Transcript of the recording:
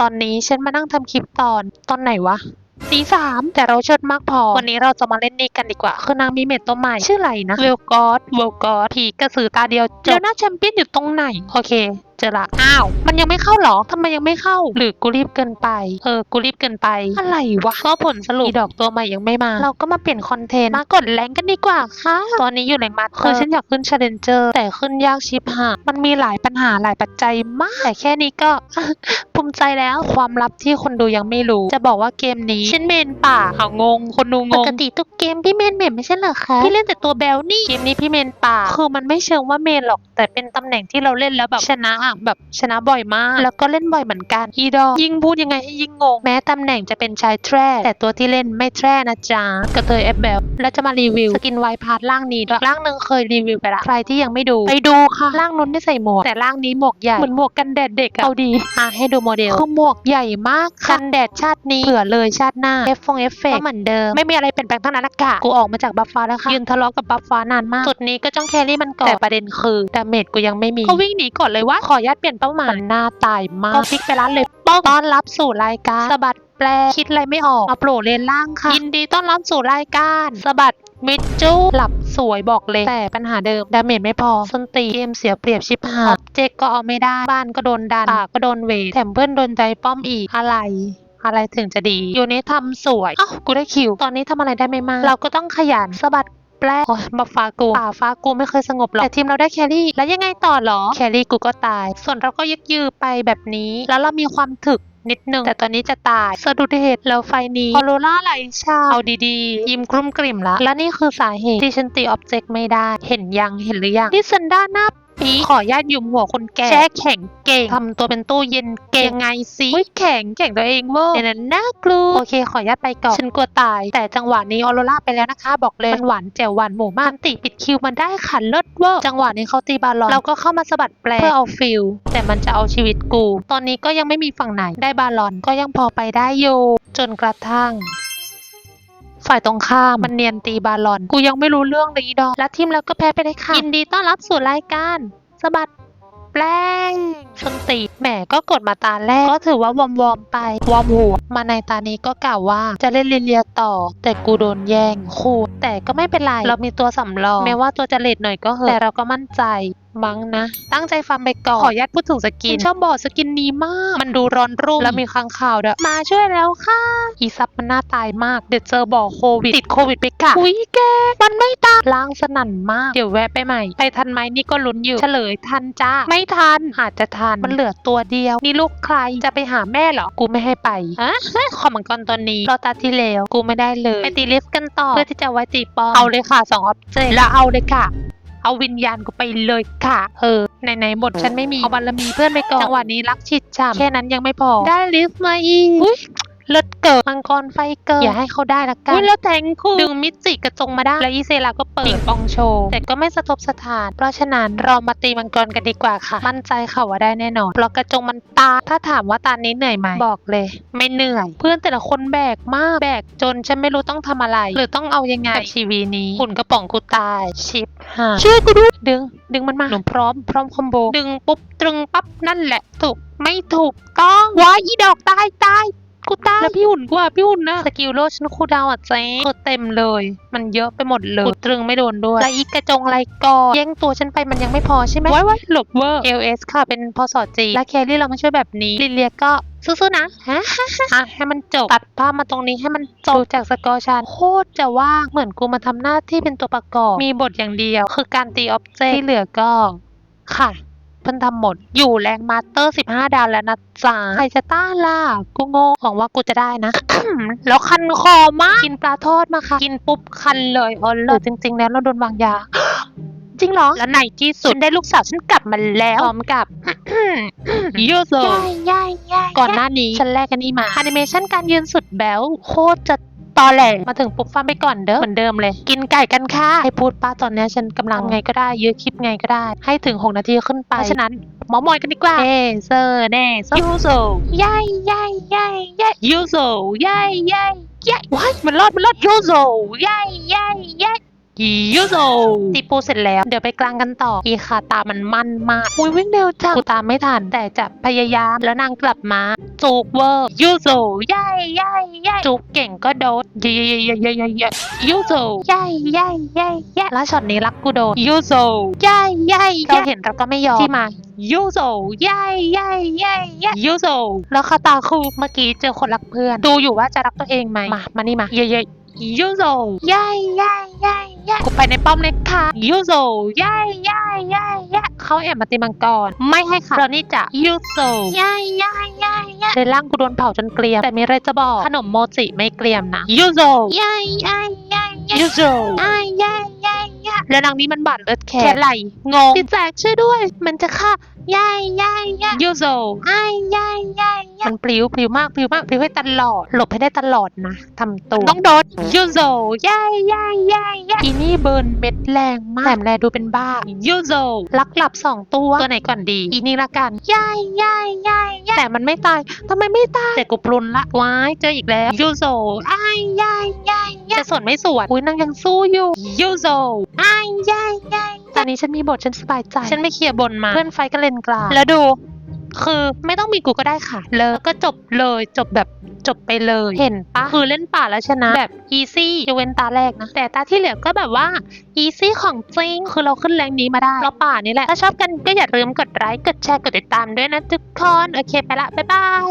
ตอนนี้ฉันมานั่งทำคลิปตอนตอนไหนวะตีสามแต่เราเชิดมากพอ วันนี้เราจะมาเล่นนี่กันดีกว่า คือนางมีเมดตัวใหม่ ชื่ออะไรนะเวลกอดเวลกอดผีกระสือตาเดียวเจอหน้าแชมเปี้ยนอยู่ตรงไหน โอเค เจอละอ้าว มันยังไม่เข้าเหรอทำไมยังไม่เข้า หรือกูรีบเกินไป เออ กูรีบเกินไป อะไรวะ ก็ผลสรุปอีดอกตัวใหม่ยังไม่มา เราก็มาเปลี่ยนคอนเทนต์ มากดแรงกันดีกว่าค่ะ ตอนนี้อยู่แรงมาสเตอร์คือฉันอยากขึ้น Challenger แต่ขึ้นยากชิบหายมันมีหลายปัญหาหลายปัจจัยมากแต่แค่นี้ก็ภูมิใจแล้วความลับที่คนดูยังไม่รู้ จะบอกว่าเกมนี้ฉันเมนป่าเอางง คนดูงง ปกติทุกเกมพี่เมนเมนไม่ใช่เหรอคะพี่เล่นแต่ตัวแบลนี่ เกมนี้พี่เมนป่า คือมันไม่เชิงว่าเมนหรอก แต่เป็นตำแหน่งที่เราเล่นแล้วแบบชนะอะแบบชนะบ่อยมาก แล้วก็เล่นบ่อยเหมือนกันอีดอกยิ่งพูดยังไงให้ยิ่งงง แม้ตำแหน่งจะเป็นชายแทร่แต่ตัวที่เล่นไม่แทร่นะจ๊ะกระเทยแอปเบลแล้วจะมารีวิว สกินไวพาร์ทล่างนี้ด้วยล่างหนึ่งเคยรีวิวไปละใครที่ยังไม่ดูไปดูค่ะล่างนู้นไม่ใส่หมวกแต่ล่างนี้หมวกใหญ่เหมือนหมวกกันแดดเด็กอะเอาดีอะให้ดูโมเดลคือหมวกใหญ่มากค่ะกันแดดชาตินี้เผื่อเลยชาติหน้าเอฟฟงเอฟเฟกก็เหมือนเดิมไม่มีอะไรเปลี่ยนแปลงทั้งนั้นละกะกูออกมาจากบัฟฟ้าแล้วค่ะยืนทะเลาะกับบัฟฟ้านานมากสุดนี้ก็จ้องแครี่มันก่อนแต่ประเด็นคือดาเมจกูยังไม่มีก็วิ่งหนีก่อนเลยว่าขออนุญาตเปลี่ยนเป้าหมายมันน่าตายมากก็ฟิกไปร้านเลยป้องต้อนรับสู่รายการสะบัดแปลคิดอะไรไม่ออกมาโปรเลนล่างค่ะยินดีต้อนรับสู่รายการสะบัดมิดจูหลับสวยบอกเลยแต่ปัญหาเดิม ดาเมจไม่พอส้นตีนเกมเสียเปรียบชิบหายเจกก็เอาไม่ได้ บ้านก็โดนดันปากก็โดนเวทแถมเพื่อนโดนใจป้อมอีกอะไรอะไรถึงจะดี อยู่นี้ทำสวยอ้าวกูได้คิว ตอนนี้ทำอะไรได้ไม่มาก เราก็ต้องขยันสะบัด แปลโอ้ยมาฟ้ากูป่าฟ้ากูไม่เคยสงบหรอกแต่ทีมเราได้แครี่ แล้วยังไงต่อหรอ แครี่กูก็ตาย ส่วนเราก็ยึกยือไปแบบนี้ แล้วเรามีความถึกนิดนึงแต่ตอนนี้จะตายสะดุดเหตุแล้วไฟนี้ออโรราไหลชาเอาดีๆ ยิ้มกลุ้มกลิ่มละและนี่คือสาเหตุที่ฉันตีออบเจกต์ไม่ได้ เห็นยังเห็นหรือยังนี่ซันด้าหน้า ปีขอญาตยุมหัวคนแก่แช่แข็งเก่งทำตัวเป็นตู้เย็นเก่งไงสิอุ๊ยแข็งแข็งตัวเองเวอร์เนี่ยนะน่ากลัวโอเค ขอญาตไปก่อนฉันกลัวตาย แต่จังหวะนี้ออโรราไปแล้วนะคะ บอกเลยมันหวานแจ่วหวานหมูมากติปิดคิวมันได้ขันเลิศเวอร์จังหวะนี้เขาตีบาลอนเราก็เข้ามาสะบัดแปลเพื่อเอาฟิลแต่มันจะเอาชีวิตกู ตอนนี้ก็ยังไม่มีฝั่งไหนได้บาลอนก็ยังพอไปได้อยู่จนกระทั่ง ฝ่ายตรงข้าม มันเนียนตีบาลอน กูยังไม่รู้เรื่องเลยอีดอก และทีมเราก็แพ้ไปได้ค่ะ ยินดีต้อนรับสู่รายการสะบัดแปลงชนตีแหมก็กดมาตาแรก ก็ถือว่าวอมวอมๆไป วอมหัวมาในตานี้ก็กล่าวว่าจะเล่นลิเลียต่อ แต่กูโดนแย่งคู่แต่ก็ไม่เป็นไร เรามีตัวสำรองแม้ว่าตัวจะเลดหน่อยก็เหอะแต่เราก็มั่นใจมั้งนะ ตั้งใจฟังไปก่อน ขออนุญาตพูดถึงสกิน ชอบบอกสกินนี้มาก มันดูร้อนรุ่ม แล้วมีค้างข่าวด้วยมาช่วยแล้วค่ะ อีซับมันน่าตายมาก เดี๋ยวเจอบอกโควิด ติดโควิดไปกะอุ้ยแก มันไม่ตายล้างสนั่นมาก เดี๋ยวแวะไปใหม่ ไปทันไหมนี่ก็ลุ้นอยู่ เฉลยทันจ้า ไม่ทันอาจจะทัน มันเหลือตัวเดียว นี่ลูกใคร จะไปหาแม่เหรอ กูไม่ให้ไปฮะขอมังกรตอนนี้รอตาที่แล้วกูไม่ได้เลย ไปตีลิฟต์กันต่อ เพื่อที่จะไว้ตีปอมเอาเลยค่ะสองออบเจกต์แล้วเอาเลยค่ะ เอาวิญญาณกูไปเลยค่ะ เออไหนๆบทฉันไม่มีเอาบารมีเพื่อนไปก่อนจังหวะนี้รักชิดฉ่ำแค่นั้นยังไม่พอ ได้ลิฟต์มาอีกอุ๊ย เลิศเกิดมังกรไฟเกิดอย่าให้เขาได้ละกันอุ๊ยแล้วแทงคู่ดึงมิจิกระจงมาได้ แล้วอีเซลาก็เปิดปิงปองโชว์แต่ก็ไม่สะทบสถาน เพราะฉะนั้นเรามาตีมังกรกันดีกว่าค่ะ มั่นใจค่ะว่าได้แน่นอนเพราะกระจงมันตาถ้าถามว่าตานี้เหนื่อยไหมบอกเลย ไม่เหนื่อย เพื่อนแต่ละคนแบกมากแบกจนฉันไม่รู้ต้องทำอะไร หรือต้องเอายังไงกับชีวีนี้หุ่นกระป๋องกูตายชิปหายช่วยกูด้วยดึง ดึงมันมาหนูพร้อมพร้อมคอมโบดึงปุ๊บตรึงปั๊บนั่นแหละถูกไม่ถูกต้องว้ายอีดอกตายตาย กูตายแล้วพี่หุ่นกูอะพี่หุ่นนะสกิลโลฉันคูลดาวน์อะเจ๊คือเต็มเลย มันเยอะไปหมดเลยกูตรึงไม่โดนด้วยแล้วอีกกระจงไรก่อนแย่งตัวฉันไปมันยังไม่พอใช่ไหมว้ายว้ายหลบเวอร์ LS ค่ะเป็นพอสอจีและแครี่เรามาช่วยแบบนี้ลิเลียก็สู้ๆนะฮะอะให้มันจบ ตัดภาพมาตรงนี้ให้มันจบจากสกอร์ชันโคตรจะว่างเหมือนกูมาทำหน้าที่เป็นตัวประกอบ มีบทอย่างเดียว คือการตีออบเจกต์ที่เหลือก็ค่ะเพิ่นทำหมด อยู่แรงมาสเตอร์ 15 ดาวแล้วนะจ๊ะใครจะต้านล่ะกูงงหวังว่ากูจะได้นะ แล้วคันคอมาก กินปลาทอดมาค่ะ กินปุ๊บคันเลยอ๋อเลยจริง ๆ แล้วเราโดนวางยา จริงเหรอ แล้วในที่สุดฉันได้ลูกสาวฉันกลับมาแล้วพร้อมกับยูโซย่ายย่ายก่อนหน้านี้ฉันแลกกันนี่มาแอนิเมชันการยืนสุดแบ๊วโคตรจะ ตอแหลมาถึงปุ๊บฟังไปก่อนเด้อเหมือนเดิมเลย กินไก่กันค่ะให้พูดป้าตอนเนี้ยฉันกำลังไงก็ได้ยืดคลิปไงก็ได้ ให้ถึง 6 นาทีขึ้นไปเพราะฉะนั้นหมอมอยกันดีกว่าเอเซอร์เน่ยูโซย่ายย่ายย่ายย่ายยูโซย่ายย่ายย่ายว้ายมันรอดมันรอดยูโซย่ายย่ายย่าย ยูโซตีปูเสร็จแล้ว เดี๋ยวไปกลางกันต่อ อีคาตามันมั่นมากอุ้ยวิ่งเร็วจังกูตามไม่ทัน แต่จะพยายามแล้วนางกลับมาจูกเวอร์ยูโซย่ายย่ายย่ายจูกเก่งก็โดดเย่เย่เย่เย่เย่เย่ยูโซย่ายย่ายย่ายย่ายแล้วช็อตนี้รักกูโดดยูโซย่ายย่ายเราย่ายเห็นเราก็ไม่ยอมที่มายูโซย่ายย่ายย่ายย่ายยูโซแล้วคาตาคือเมื่อกี้เจอคนรักเพื่อน ดูอยู่ว่าจะรักตัวเองไหมมามานี่มาเย่เย่ยูโซย่ายย่ายย่าย ย่ายกูไปในป้อมเลยค่ะยูโซย่ายย่ายย่ายย่ายเขาแอบมาตีมังกร ไม่ให้ค่ะเรานี่จะยูโซย่ายย่ายย่ายย่ายในร่างกูโดนเผาจนเกลียมแต่มีอะไรจะบอกขนมโมจิไม่เกลียมนะยูโซย่ายย่ายย่ายย่ายยูโซย่ายย่ายย่ายย่าย แล้วนางนี้มันบาดเลือดแขนไหลงงพี่แจกช่วยด้วย มันจะฆ่าย่ายย่ายย่ายยูโซย่ายย่ายย่ายย่ายมันปลิวปลิวมากปลิวมากปลิวให้ตลอด หลบให้ได้ตลอดนะทำตัวต้องโดนยูโซย่ายย่ายย่ายย่ายอีนี่เบิร์นเม็ดแรงมากแถมแลดูเป็นบ้ายูโซลักหลับสองตัวตัวไหนก่อนดีอีนี่ละกันย่ายย่ายย่ายย่ายแต่มันไม่ตายทำไมไม่ตายแต่กูปลุนละว้ายเจออีกแล้วยูโซย่ายย่ายย่ายย่ายจะสวนไม่สวนอุ้ยนางยังสู้อยู่ยูโซย่ายย่ายย่ายตอนนี้ฉันมีบทฉันสบายใจ ฉันไม่เคลียร์บนมา เพื่อนไฟก็เล่นกลางแล้วดู คือไม่ต้องมีกูก็ได้ค่ะ เลยก็จบเลยจบแบบจบไปเลยเห็นปะคือเล่นป่าแล้วชนะ แบบอีซี่ยกเว้นตาแรกนะ แต่ตาที่เหลือก็แบบว่าอีซี่ของจริง คือเราขึ้นแรงนี้มาได้เราป่านี่แหละ ถ้าชอบกันก็อย่าลืมกดไลค์กดแชร์กดติดตามด้วยนะทุกคน โอเคไปละ บ๊ายบาย